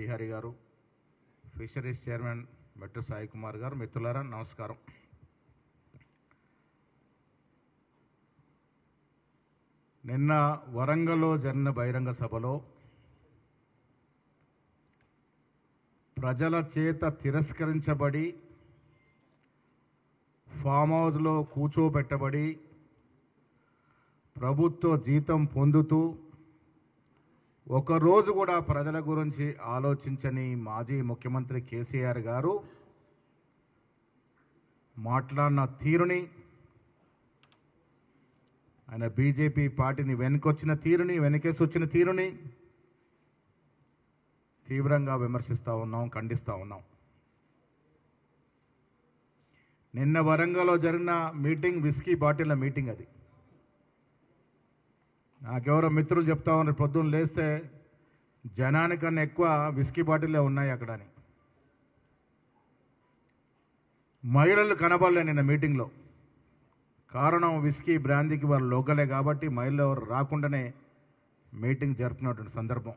శ్రీహరి గారు fisheries chairman మెట్టు సాయి కుమార్ గారు మిత్రులారా నమస్కారం. నిన్న వరంగల్లో జరిగిన బహిరంగ సభలో ప్రజల చేత తిరస్కరించబడి ఫామ్ హౌస్లో కూర్చోబెట్టబడి ప్రభుత్వ జీతం పొందుతూ ఒకరోజు కూడా ప్రజల గురించి ఆలోచించని మాజీ ముఖ్యమంత్రి కేసీఆర్ గారు మాట్లాడిన తీరుని ఆయన బీజేపీ పార్టీని వెనుకొచ్చిన తీరుని వెనకేసి వచ్చిన తీరుని తీవ్రంగా విమర్శిస్తూ ఉన్నాం ఖండిస్తూ ఉన్నాం. నిన్న వరంగల్లో జరిగిన మీటింగ్ విస్కీ బాటిల్ల మీటింగ్ అది. నాకెవరో మిత్రులు చెప్తా ఉన్నారు. పొద్దున్న లేస్తే జనానికన్నా ఎక్కువ విస్కీ బాటిల్లే ఉన్నాయి అక్కడ అని మహిళలు కనబడలే నిన్న మీటింగ్లో. కారణం విస్కీ బ్రాందీకి వారు లోకలే కాబట్టి మహిళలు ఎవరు రాకుండానే మీటింగ్ జరుపుకున్నటువంటి సందర్భం.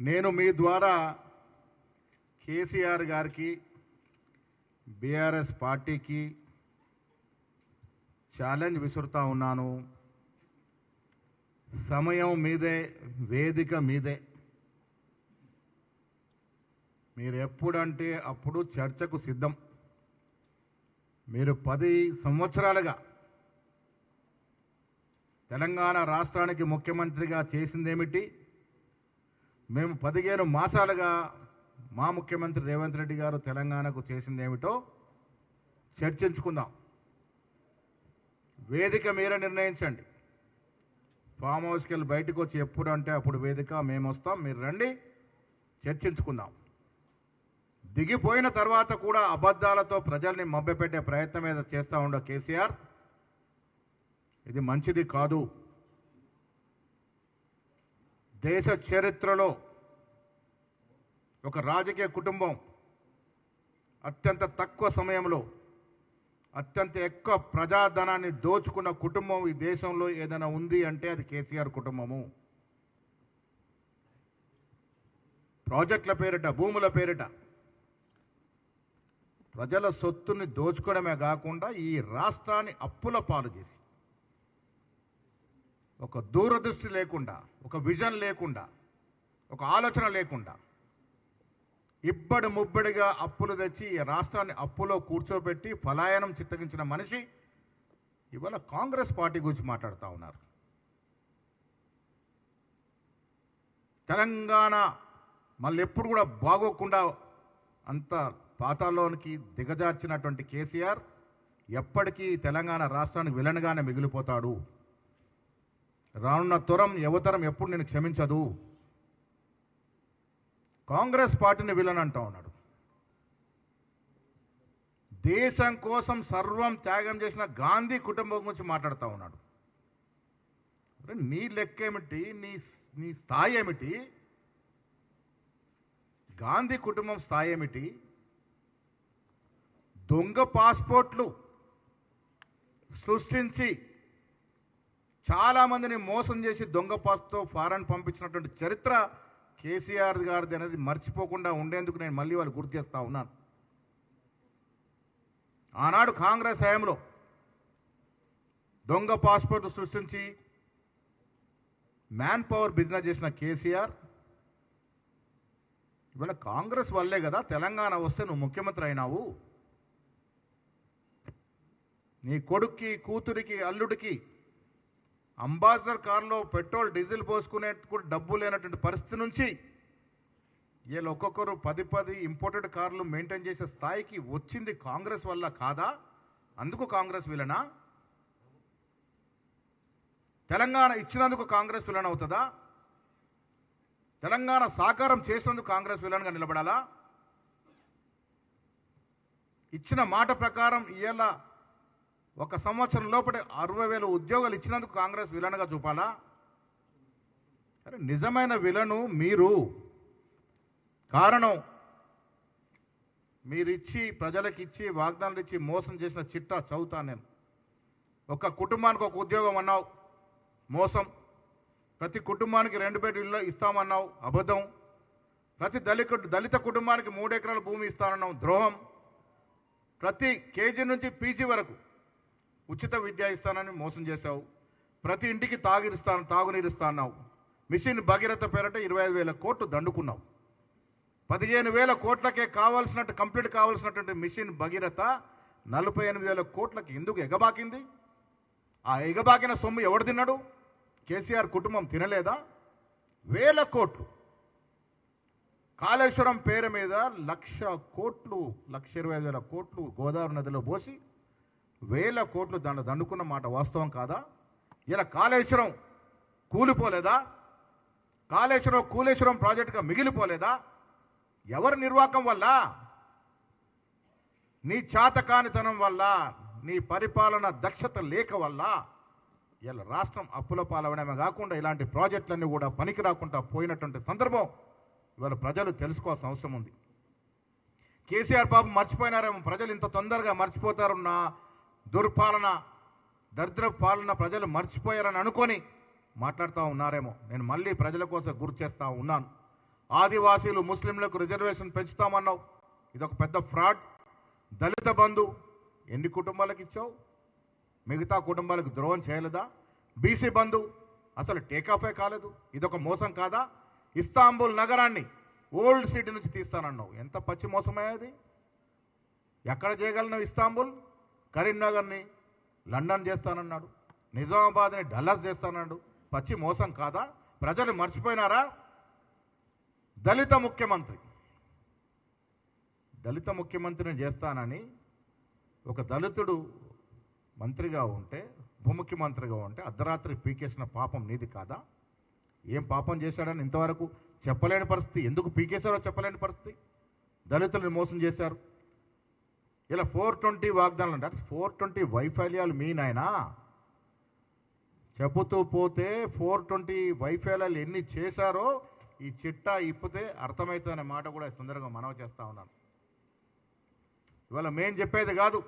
నేను మీ ద్వారా కేసీఆర్ గారికి బీఆర్ఎస్ పార్టీకి ఛాలెంజ్ విసురుతా ఉన్నాను. సమయం మీదే వేదిక మీదే. మీరు ఎప్పుడంటే అప్పుడు చర్చకు సిద్ధం. మీరు పది సంవత్సరాలుగా తెలంగాణ రాష్ట్రానికి ముఖ్యమంత్రిగా చేసిందేమిటి? మేము పదిహేను మాసాలుగా మా ముఖ్యమంత్రి రేవంత్ రెడ్డి గారు తెలంగాణకు చేసిందేమిటో చర్చించుకుందాం. వేదిక మీరే నిర్ణయించండి. ఫామ్ హౌస్కి వెళ్ళి బయటకు వచ్చి ఎప్పుడు అంటే అప్పుడు వేదిక మేము వస్తాం మీరు రండి చర్చించుకుందాం. దిగిపోయిన తర్వాత కూడా అబద్ధాలతో ప్రజల్ని మభ్యపెట్టే ప్రయత్నం మీద చేస్తూ ఉండ కేసీఆర్. ఇది మంచిది కాదు. దేశ చరిత్రలో ఒక రాజకీయ కుటుంబం అత్యంత తక్కువ సమయంలో అత్యంత ఎక్కువ ప్రజాధనాన్ని దోచుకున్న కుటుంబం ఈ దేశంలో ఏదైనా ఉంది అంటే అది కేసీఆర్ కుటుంబము. ప్రాజెక్టుల పేరిట భూముల పేరిట ప్రజల సొత్తుని దోచుకోవడమే కాకుండా ఈ రాష్ట్రాన్ని అప్పుల పాలు చేసి ఒక దూరదృష్టి లేకుండా ఒక విజన్ లేకుండా ఒక ఆలోచన లేకుండా ఇబ్బడి ముబ్బడిగా అప్పులు తెచ్చి ఈ రాష్ట్రాన్ని అప్పులో కూర్చోబెట్టి ఫలాయనం చిత్తగించిన మనిషి ఇవాళ కాంగ్రెస్ పార్టీ గురించి మాట్లాడుతూ ఉన్నారు. తెలంగాణ మళ్ళీ ఎప్పుడు కూడా బాగోకుండా అంత పాతాల్లోనికి దిగజార్చినటువంటి కేసీఆర్ ఎప్పటికీ తెలంగాణ రాష్ట్రానికి విలన్గానే మిగిలిపోతాడు. రానున్న తరం యువతరం ఎప్పుడు నేను క్షమించదు. కాంగ్రెస్ పార్టీని విలన్ అంటా ఉన్నాడు. దేశం కోసం సర్వం త్యాగం చేసిన గాంధీ కుటుంబం గురించి మాట్లాడుతూ ఉన్నాడు. నీ లెక్క ఏమిటి? నీ నీ స్థాయి ఏమిటి? గాంధీ కుటుంబం స్థాయి ఏమిటి? దొంగ పాస్పోర్ట్లు సృష్టించి చాలామందిని మోసం చేసి దొంగ పాస్తో ఫారెన్ పంపించినటువంటి చరిత్ర కేసీఆర్ గారిది అనేది మర్చిపోకుండా ఉండేందుకు నేను మళ్ళీ వాళ్ళు గుర్తు చేస్తా ఉన్నాను. ఆనాడు కాంగ్రెస్ హయాంలో దొంగ పాస్పోర్ట్ సృష్టించి మ్యాన్ పవర్ బిజినెస్ చేసిన కేసీఆర్ ఇవాళ కాంగ్రెస్ వల్లే కదా తెలంగాణ వస్తే నువ్వు ముఖ్యమంత్రి అయినావు. నీ కొడుక్కి కూతురికి అల్లుడికి అంబాసిడర్ కారులో పెట్రోల్ డీజిల్ పోసుకునే కూడా డబ్బు లేనటువంటి పరిస్థితి నుంచి వీళ్ళు ఒక్కొక్కరు పది పది ఇంపోర్టెడ్ కార్లు మెయింటైన్ చేసే స్థాయికి వచ్చింది కాంగ్రెస్ వల్ల కాదా? అందుకు కాంగ్రెస్ విలనా? తెలంగాణ ఇచ్చినందుకు కాంగ్రెస్ విలన్ అవుతుందా? తెలంగాణ సాకారం చేసినందుకు కాంగ్రెస్ విలన్గా నిలబడాలా? ఇచ్చిన మాట ప్రకారం ఇవాళ ఒక సంవత్సరం లోపల అరవై వేల ఉద్యోగాలు ఇచ్చినందుకు కాంగ్రెస్ విలన్గా చూపాలా? అరే నిజమైన విలను మీరు. కారణం మీరిచ్చి ప్రజలకు ఇచ్చి వాగ్దానాలు ఇచ్చి మోసం చేసిన చిట్టా చదువుతాను నేను. ఒక కుటుంబానికి ఒక ఉద్యోగం అన్నావు మోసం. ప్రతి కుటుంబానికి రెండు బెడ్ ఇస్తామన్నావు అబద్ధం. ప్రతి దళిత దళిత కుటుంబానికి మూడు ఎకరాల భూమి ఇస్తానన్నావు ద్రోహం. ప్రతి కేజీ నుంచి పీజీ వరకు ఉచిత విద్య ఇస్తానని మోసం చేశావు. ప్రతి ఇంటికి తాగిరిస్తాను తాగునీరు ఇస్తాన్నావు మిషన్ భగీరథ పేరట ఇరవై ఐదు వేల కోట్లు దండుకున్నావు. పదిహేను వేల కోట్లకే కావాల్సినట్టు కంప్లీట్ కావాల్సినటువంటి మిషన్ భగీరథ నలభై ఎనిమిది వేల కోట్లకి ఎందుకు ఎగబాకింది? ఆ ఎగబాకిన సొమ్ము ఎవడు తిన్నాడు? కేసీఆర్ కుటుంబం తినలేదా? వేల కోట్లు. కాళేశ్వరం పేరు మీద లక్ష కోట్లు లక్ష ఇరవై ఐదు వేల కోట్లు గోదావరి నదిలో పోసి వేల కోట్లు దండ దండుకున్న మాట వాస్తవం కాదా? ఇలా కాళేశ్వరం కూలిపోలేదా? కాళేశ్వరం కూలేశ్వరం ప్రాజెక్టుగా మిగిలిపోలేదా? ఎవరి నిర్వాకం వల్ల? నీ చాతకానితనం వల్ల నీ పరిపాలన దక్షత లేక వల్ల. ఇలా రాష్ట్రం అప్పుల పాలవడమే కాకుండా ఇలాంటి ప్రాజెక్టులన్నీ కూడా పనికి రాకుండా పోయినటువంటి సందర్భం ఇవాళ ప్రజలు తెలుసుకోవాల్సిన అవసరం ఉంది. కేసీఆర్ బాబు మర్చిపోయినారేమో ప్రజలు ఇంత తొందరగా మర్చిపోతారున్నా దుర్పాలన దరిద్ర పాలన ప్రజలు మర్చిపోయారని అనుకొని మాట్లాడుతూ ఉన్నారేమో. నేను మళ్ళీ ప్రజల కోసం గుర్తు చేస్తూ ఉన్నాను. ఆదివాసీలు ముస్లింలకు రిజర్వేషన్ పెంచుతామన్నావు. ఇదొక పెద్ద ఫ్రాడ్. దళిత బంధు ఎన్ని కుటుంబాలకు ఇచ్చావు? మిగతా కుటుంబాలకు ద్రోహం చేయలేదా? బీసీ బంధు అసలు టేకాఫే కాలేదు. ఇదొక మోసం కాదా? ఇస్తాంబుల్ నగరాన్ని ఓల్డ్ సిటీ నుంచి తీస్తానన్నావు. ఎంత పచ్చి మోసమయ్యేది ఎక్కడ చేయగలను ఇస్తాంబుల్? కరీంనగర్ని లండన్ చేస్తానన్నాడు. నిజామాబాద్ని డల్లాస్ చేస్తానన్నాడు. పచ్చి మోసం కాదా? ప్రజలు మర్చిపోయినారా? దళిత ముఖ్యమంత్రి. దళిత ముఖ్యమంత్రిని చేస్తానని ఒక దళితుడు మంత్రిగా ఉంటే ఉపముఖ్యమంత్రిగా ఉంటే అర్ధరాత్రి పీకేసిన పాపం నీది కాదా? ఏం పాపం చేశాడని ఇంతవరకు చెప్పలేని పరిస్థితి. ఎందుకు పీకేశారో చెప్పలేని పరిస్థితి? దళితులను మోసం చేశారు. ఇలా ఫోర్ ట్వంటీ వాగ్దానాలు అంటే ఫోర్ ట్వంటీ వైఫల్యాలు మీ నాయనా? చెబుతూ పోతే ఫోర్ ట్వంటీ వైఫల్యాలు ఎన్ని చేశారో ఈ చిట్టా ఇప్పితే అర్థమవుతుందనే మాట కూడా సుందరంగా మనవి చేస్తూ ఉన్నాను. ఇవాళ మేం చెప్పేది కాదు.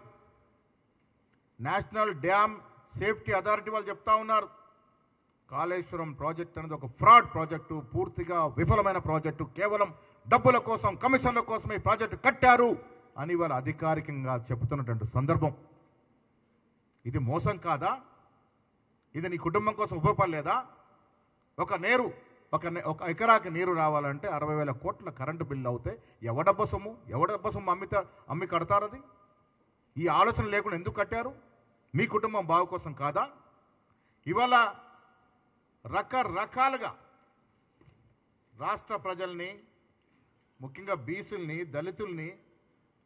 నేషనల్ డ్యామ్ సేఫ్టీ అథారిటీ వాళ్ళు చెప్తా ఉన్నారు. కాళేశ్వరం ప్రాజెక్ట్ అనేది ఒక ఫ్రాడ్ ప్రాజెక్టు పూర్తిగా విఫలమైన ప్రాజెక్టు. కేవలం డబ్బుల కోసం కమిషన్ల కోసం ఈ ప్రాజెక్టు కట్టారు. అని వాళ్ళు అధికారికంగా చెబుతున్నటువంటి సందర్భం. ఇది మోసం కాదా? ఇది నీ కుటుంబం కోసం ఉపయోగపడలేదా? ఒక నేరు ఒక ఒక ఎకరాకి నీరు రావాలంటే అరవై వేల కోట్ల కరెంటు బిల్లు అవుతే ఎవడబ్బ సొమ్ము? ఎవడబ్బ సొమ్ము అమ్మితే అమ్మి కడతారది ఈ ఆలోచన లేకుండా ఎందుకు కట్టారు? మీ కుటుంబం బాగు కోసం కాదా? ఇవాళ రకరకాలుగా రాష్ట్ర ప్రజల్ని ముఖ్యంగా బీసీల్ని దళితుల్ని